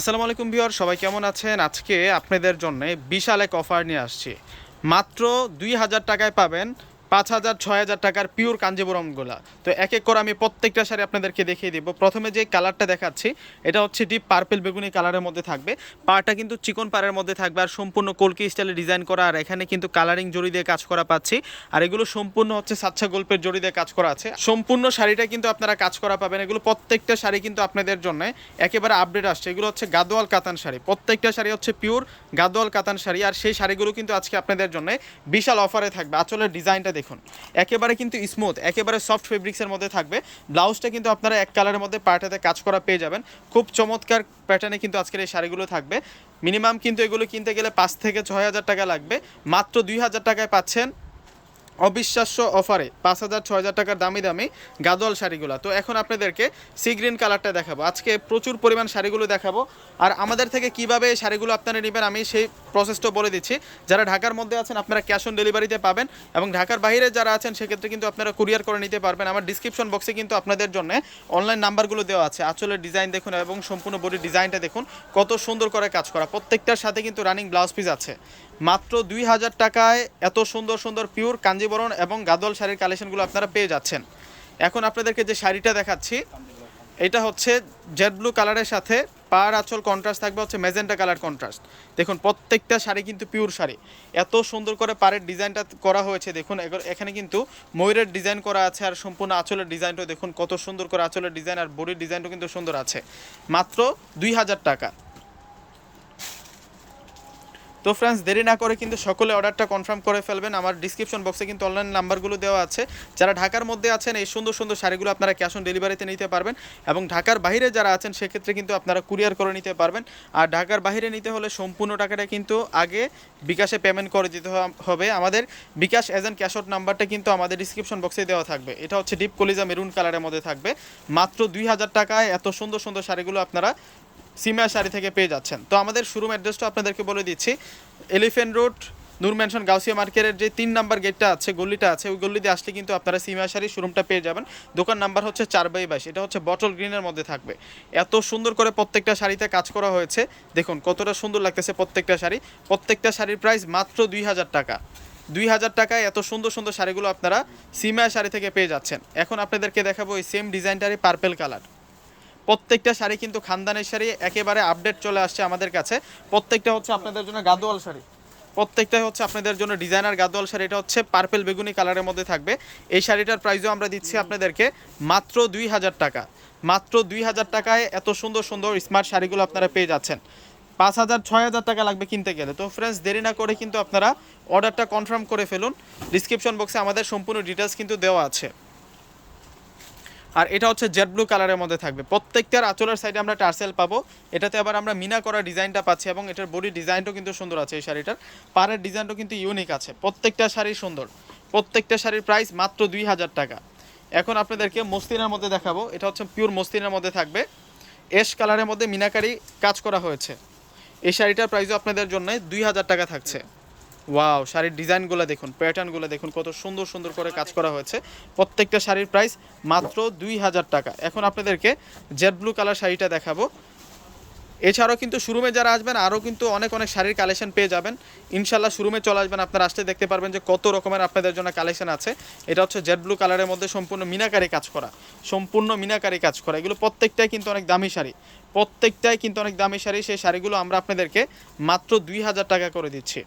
আসসালামু আলাইকুম ভিওর সবাই কেমন আছেন? আজকে আপনাদের জন্য বিশাল এক অফার নিয়ে আসছি। মাত্র দুই হাজার টাকায় পাবেন পাঁচ হাজার, ছয় হাজার টাকার পিওর কাঞ্জিবরমগুলা তো এক এক করে আমি প্রত্যেকটা শাড়ি আপনাদেরকে দেখিয়ে দিব। প্রথমে যে কালারটা দেখাচ্ছি, এটা হচ্ছে ডিপ পার্পেল বেগুনি কালারের মধ্যে থাকবে। পাটা কিন্তু চিকন পাড়ের মধ্যে থাকবে আর সম্পূর্ণ কলকি স্টাইলে ডিজাইন করা। আর এখানে কিন্তু কালারিং জড়ি দিয়ে কাজ করা পাচ্ছি। আর এগুলো সম্পূর্ণ হচ্ছে সাচ্চা গল্পের জড়ি দিয়ে কাজ করা আছে। সম্পূর্ণ শাড়িটা কিন্তু আপনারা কাজ করা পাবেন। এগুলো প্রত্যেকটা শাড়ি কিন্তু আপনাদের জন্য একেবারে আপডেট আসছে। এগুলো হচ্ছে গাদোয়াল কাতান শাড়ি। প্রত্যেকটা শাড়ি হচ্ছে পিওর গাদোয়াল কাতান শাড়ি। আর সেই শাড়িগুলো কিন্তু আজকে আপনাদের জন্য বিশাল অফারে থাকবে। আঁচলের ডিজাইনটা দেখুন, একেবারে কিন্তু স্মুথ একেবারে সফট ফেব্রিক্সের মধ্যে থাকবে। ব্লাউজটা কিন্তু আপনারা এক কালারের মধ্যে পার্টাতে কাজ করা পেয়ে যাবেন। খুব চমৎকার প্যাটার্নে কিন্তু আজকের এই শাড়িগুলো থাকবে। মিনিমাম কিন্তু এগুলো কিনতে গেলে পাঁচ থেকে ছয় হাজার টাকা লাগবে। মাত্র দুই হাজার টাকায় পাচ্ছেন অবিশ্বাস্য অফারে পাঁচ হাজার, ছয় হাজার টাকার দামি দামি গাদোয়াল শাড়িগুলো। তো এখন আপনাদেরকে সি গ্রিন কালারটা দেখাবো। আজকে প্রচুর পরিমাণ শাড়িগুলো দেখাবো। আর আমাদের থেকে কীভাবে এই শাড়িগুলো আপনারা নেবেন, আমি সেই প্রসেসটা বলে দিচ্ছি। যারা ঢাকার মধ্যে আছেন, আপনারা ক্যাশ অন ডেলিভারিতে পাবেন এবং ঢাকার বাইরে যারা আছেন, সেক্ষেত্রে কিন্তু আপনারা কুরিয়ার করে নিতে পারবেন। আমার ডিসক্রিপশন বক্সে কিন্তু আপনাদের জন্য অনলাইন নাম্বারগুলো দেওয়া আছে। আঁচলের ডিজাইন দেখুন এবং সম্পূর্ণ বডির ডিজাইনটা দেখুন। কত সুন্দর করে কাজ করা। প্রত্যেকটার সাথে কিন্তু রানিং ব্লাউজ পিস আছে। মাত্র দুই হাজার টাকায় এত সুন্দর সুন্দর পিওর কাঞ্জিবরণ এবং গাদল শাড়ির কালেকশনগুলো আপনারা পেয়ে যাচ্ছেন। এখন আপনাদেরকে যে শাড়িটা দেখাচ্ছি, এটা হচ্ছে জেড ব্লু কালারের সাথে পার আঁচল কন্ট্রাস্ট থাকবে হচ্ছে মেজেন্টা কালার কন্ট্রাস্ট দেখুন, প্রত্যেকটা শাড়ি কিন্তু পিওর শাড়ি। এত সুন্দর করে পাড়ের ডিজাইনটা করা হয়েছে, দেখুন এখানে কিন্তু ময়ূরের ডিজাইন করা আছে আর সম্পূর্ণ আঁচলের ডিজাইনটাও দেখুন, কত সুন্দর করে আঁচলের ডিজাইন আর বডির ডিজাইনটাও কিন্তু সুন্দর আছে। মাত্র দুই হাজার টাকা। তো ফ্রেন্ডস দেরি না করে কিন্তু সকলে অর্ডারটা কনফার্ম করে ফেলবেন। আমার ডিসক্রিপশন বক্সে কিন্তু অনলাইন নাম্বারগুলো দেওয়া আছে। যারা ঢাকার মধ্যে আছেন, এই সুন্দর সুন্দর শাড়িগুলো আপনারা ক্যাশ অন ডেলিভারিতে নিতে পারবেন এবং ঢাকার বাইরে যারা আছেন, সেক্ষেত্রে কিন্তু আপনারা কুরিয়ার করে নিতে পারবেন। আর ঢাকার বাইরে নিতে হলে সম্পূর্ণ টাকাটা কিন্তু আগে বিকাশে পেমেন্ট করে দিতে হবে। আমাদের বিকাশ এজেন্ট ক্যাশ আউট নাম্বারটা কিন্তু আমাদের ডিসক্রিপশন বক্সে দেওয়া থাকবে। এটা হচ্ছে ডিপ কলিজা মেরুন কালারের মধ্যে থাকবে। মাত্র দুই হাজার টাকায় এত সুন্দর সুন্দর শাড়িগুলো আপনারা সিমিয়া শাড়ি থেকে পেয়ে যাচ্ছেন। তো আমাদের শোরুম অ্যাড্রেসটা আপনাদেরকে বলে দিচ্ছি। Elephant Road Noor Mansion Gausia মার্কেটের যে তিন নাম্বার গেটটা আছে গল্লিটা আছে, ওই দিয়ে আসলে কিন্তু আপনারা সিমিয়া শাড়ি শোরুমটা পেয়ে যাবেন। দোকান নাম্বার হচ্ছে চার বাই বাইশ। এটা হচ্ছে বটল গ্রিনের মধ্যে থাকবে। এত সুন্দর করে প্রত্যেকটা শাড়িতে কাজ করা হয়েছে। দেখুন, কতটা সুন্দর লাগতেছে প্রত্যেকটা শাড়ি। প্রত্যেকটা শাড়ির প্রাইস মাত্র দুই হাজার টাকা। দুই হাজার টাকায় এত সুন্দর সুন্দর শাড়িগুলো আপনারা সিমিয়া শাড়ি থেকে পেয়ে যাচ্ছেন। এখন আপনাদেরকে দেখাবো এই সেম ডিজাইনটারই পার্পেল কালার প্রত্যেকটা শাড়ি কিন্তু খানদানের শাড়ি একেবারে আপডেট চলে আসছে আমাদের কাছে। প্রত্যেকটা হচ্ছে আপনাদের জন্য গাদোয়াল শাড়ি। প্রত্যেকটাই হচ্ছে আপনাদের জন্য ডিজাইনার গাদোয়াল শাড়ি। এটা হচ্ছে পার্পেল বেগুনি কালারের মধ্যে থাকবে। এই শাড়িটার প্রাইসও আমরা দিচ্ছি আপনাদেরকে মাত্র দুই হাজার টাকা। মাত্র দুই হাজার টাকায় এত সুন্দর সুন্দর স্মার্ট শাড়িগুলো আপনারা পেয়ে যাচ্ছেন। পাঁচ হাজার, ছয় হাজার টাকা লাগবে কিনতে গেলে। তো ফ্রেন্ডস দেরি না করে কিন্তু আপনারা অর্ডারটা কনফার্ম করে ফেলুন। ডিসক্রিপশন বক্সে আমাদের সম্পূর্ণ ডিটেলস কিন্তু দেওয়া আছে। আর এটা হচ্ছে জেড ব্লু কালারের মধ্যে থাকবে। প্রত্যেকটার আঁচলের সাইডে আমরা টার্সেল পাবো। এটাতে আবার আমরা মিনা করা ডিজাইনটা পাচ্ছি এবং এটার বডি ডিজাইনটাও কিন্তু সুন্দর আছে এই শাড়িটার। পাড়ের ডিজাইনটাও কিন্তু ইউনিক আছে। প্রত্যেকটা শাড়ি সুন্দর। প্রত্যেকটা শাড়ির প্রাইস মাত্র দুই হাজার টাকা। এখন আপনাদেরকে মস্তিনের মধ্যে দেখাবো। এটা হচ্ছে পিওর মস্তিনের মধ্যে থাকবে। এশ কালারের মধ্যে মিনাকারি কাজ করা হয়েছে। এই শাড়িটার প্রাইসও আপনাদের জন্য দুই হাজার টাকা থাকছে। ওয়াও শাড়ির ডিজাইনগুলো দেখুন প্যাটার্নগুলো দেখুন, কত সুন্দর সুন্দর করে কাজ করা হয়েছে। প্রত্যেকটা শাড়ির প্রাইস মাত্র দুই হাজার টাকা। এখন আপনাদেরকে জেড ব্লু কালার শাড়িটা দেখাবো। এছাড়াও কিন্তু শোরুমে যারা আসবেন, আরও কিন্তু অনেক অনেক শাড়ির কালেকশন পেয়ে যাবেন। ইনশাল্লাহ শোরুমে চলে আসবেন, আপনারা আসতে দেখতে পারবেন যে কত রকমের আপনাদের জন্য কালেকশন আছে। এটা হচ্ছে জেড ব্লু কালারের মধ্যে সম্পূর্ণ মিনাকারি কাজ করা। সম্পূর্ণ মিনাকারি কাজ করা। এগুলো প্রত্যেকটাই কিন্তু অনেক দামি শাড়ি। প্রত্যেকটাই কিন্তু অনেক দামি শাড়ি। সেই শাড়িগুলো আমরা আপনাদেরকে মাত্র দুই হাজার টাকা করে দিচ্ছি।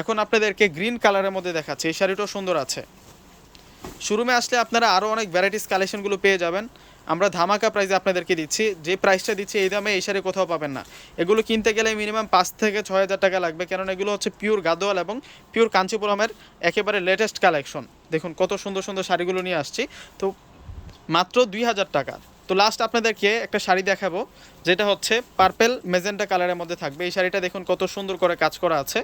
এখন আপনাদেরকে গ্রিন কালারের মধ্যে দেখাচ্ছে। এই শাড়িটাও সুন্দর আছে। শোরুমে আসলে আপনারা আরও অনেক ভ্যারাইটিস কালেকশনগুলো পেয়ে যাবেন। আমরা ধামাকা প্রাইসে আপনাদেরকে দিচ্ছি। যে প্রাইসটা দিচ্ছি, এই দামে এই শাড়ি কোথাও পাবেন না। এগুলো কিনতে গেলে মিনিমাম পাঁচ থেকে ছয় হাজার টাকা লাগবে। কারণ এগুলো হচ্ছে পিওর গাদোয়াল এবং পিওর কাঞ্চিপুরমের একেবারে লেটেস্ট কালেকশন দেখুন, কত সুন্দর সুন্দর শাড়িগুলো নিয়ে আসছি। তো মাত্র দুই হাজার টাকা। তো লাস্ট আপনাদেরকে একটা শাড়ি দেখাবো, যেটা হচ্ছে পার্পেল মেজেন্টা কালারের মধ্যে থাকবে। এই শাড়িটা দেখুন, কত সুন্দর করে কাজ করা আছে।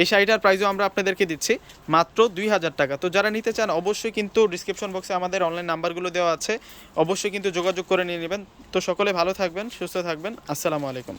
এই শাড়িটার প্রাইসও আমরা আপনাদেরকে দিচ্ছি মাত্র দুই হাজার টাকা। তো যারা নিতে চান, অবশ্যই কিন্তু ডিসক্রিপশন বক্সে আমাদের অনলাইন নাম্বারগুলো দেওয়া আছে। অবশ্যই কিন্তু যোগাযোগ করে নিয়ে নেবেন। তো সকলে ভালো থাকবেন, সুস্থ থাকবেন। আসসালামু আলাইকুম।